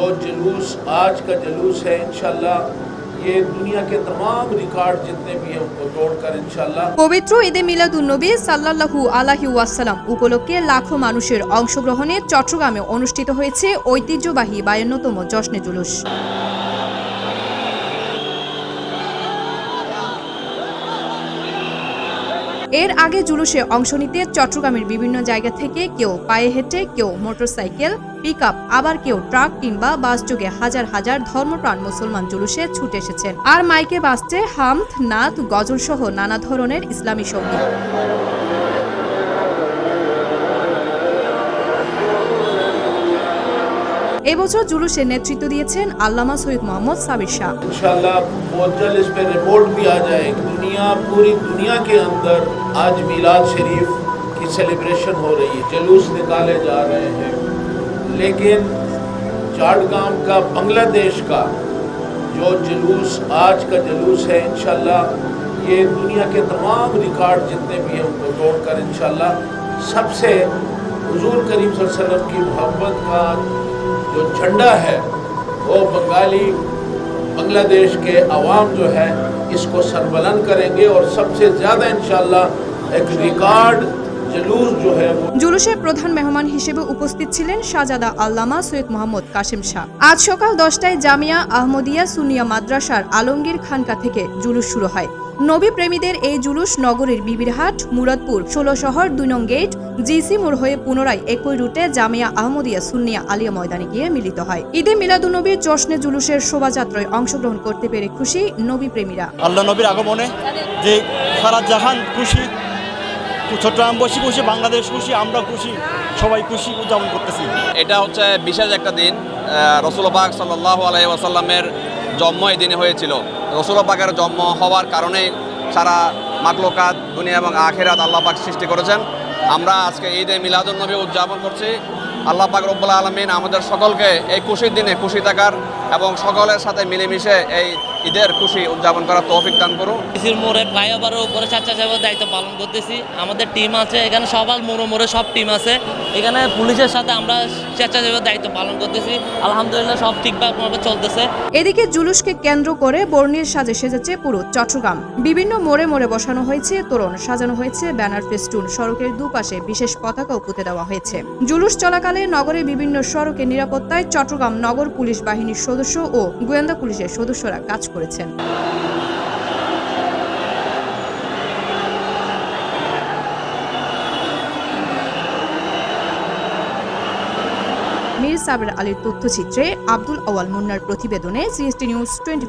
जो जुलूस आज का जुलूस है इंशाल्लाह ये दुनिया के तमाम रिकॉर्ड जितने भी हैं उनको तोड़कर इंशाल्लाह পবিত্র ঈদে মিলাদুন্নবী সাল্লাল্লাহু আলাহি ওয়াসাল্লাম উপলক্ষে লাখো মানুষের অংশগ্রহণে চট্টগ্রামে অনুষ্ঠিত হয়েছে ঐতিহ্যবাহী বায়ান্নতম জশ্নে জুলুস এর আগে জুলুসে অংশ নিতে চট্টগ্রামের বিভিন্ন জায়গা থেকে কেউ পায়ে হেঁটে, কেউ মোটরসাইকেল পিক আবার কেউ ট্রাক কিংবা বাস যোগে হাজার হাজার ধর্মপ্রাণ মুসলমান জুলুসে ছুটে এসেছেন আর মাইকে বাসছে হামথ নাথ গজল সহ নানা ধরনের ইসলামী সংগীত। এবছর জুলুসের নেতৃত্ব দিয়েছেন আল্লামা সৈয়দ মোহাম্মদ সাবির শাহ इंशाल्लाह बहुत जल्द इस पर रिपोर्ट भी आ जाएगी दुनिया पूरी दुनिया के अंदर आज मिलाद शरीफ की सेलिब्रेशन हो रही है जुलूस निकाले जा रहे हैं लेकिन चाटगांव का बांग्लादेश का जो जुलूस आज का जुलूस है इंशाल्लाह ये दुनिया के तमाम रिकॉर्ड जितने भी हैं उनको तोड़कर इंशाल्लाह सबसे हुजूर करीम सल्लल्लाहु अलैहि वसल्लम की मोहब्बत का जो झंडा है, वो बंगाली बांग्लादेश के अवाम जो है, इसको सरबलंद करेंगे और सबसे ज़्यादा इन एक रिकॉर्ड জুলুসের প্রধান মেহমান হিসেবে উপস্থিত ছিলেন শাহজাদা আল্লামা সৈয়দ মোহাম্মদ কাশেম শাহ। আজ সকাল দশটায় জামিয়া আহমদিয়া সুনিয়া মাদ্রাসার আলমগীর খানকা থেকে জুলুস শুরু হয়। নবী প্রেমীদের এই জুলুস নগরীর বিবিরহাট মুরাদপুর ষোলো শহর দুই নং গেট জিসি মোড় হয়ে পুনরায় একই রুটে জামিয়া আহমদিয়া সুন্নিয়া আলিয়া ময়দানে গিয়ে মিলিত হয়। ঈদে মিলাদুনবীর জশ্নে জুলুসের শোভাযাত্রায় অংশগ্রহণ করতে পেরে খুশি নবী প্রেমীরা। আল্লাহ নবীর আগমনে যে সারা জাহান খুশি চট্টগ্রামবাসী খুশি বাংলাদেশ খুশি, আমরা খুশি, সবাই খুশি উদযাপন করতেছি। এটা হচ্ছে বিশেষ একটা দিন রসুল পাক সাল্লাহ আলাই ওয়াসাল্লামের জন্ম এই দিনে হয়েছিল। রসুল পাকের জন্ম হওয়ার কারণেই সারা মাকলোকাত দুনিয়া এবং আখেরাত আল্লাহ পাক সৃষ্টি করেছেন। আমরা আজকে ঈদে মিলাদুল নবী উদযাপন করছি, আল্লাহ পাক রব্বুল আলমিন আমাদের সকলকে এই খুশির দিনে খুশি থাকার এবং সকলের সাথে মিলেমিশে এই ঈদের খুশি উদযাপন করার তৌফিক দান করুন ডিসির মোড়ে ফ্লাইওভারের উপরে স্বেচ্ছাসেবক দায়িত্ব পালন করতেছি। আমাদের টিম আছে এখানে সবার মোড়ে মোড়ে সব টিম আছে। এখানে পুলিশের সাথে আমরা স্বেচ্ছাসেবক দায়িত্ব পালন করতেছি। আলহামদুলিল্লাহ সব ঠিকঠাকভাবে চলতেছে। এদিকে জুলুসকে কেন্দ্র করে বর্ণিল সাজে সেজেছে পুরো চট্টগ্রাম। বিভিন্ন মোড়ে মোড়ে বসানো হয়েছে তোরণ সাজানো হয়েছে ব্যানার ফেস্টুন সড়কের দুপাশে বিশেষ পতাকাও পুঁতে দেওয়া হয়েছে। জুলুস চলাকালে নগরের বিভিন্ন সড়কের নিরাপত্তায় চট্টগ্রাম নগর পুলিশ বাহিনীর সদস্য ও গোয়েন্দা পুলিশের সদস্যরা কাজ করেছেন। মীর সাবের আলীর তথ্যচিত্রে আব্দুল আওয়াল মুন্নার প্রতিবেদনে সিএসটি নিউজ টোয়েন্টি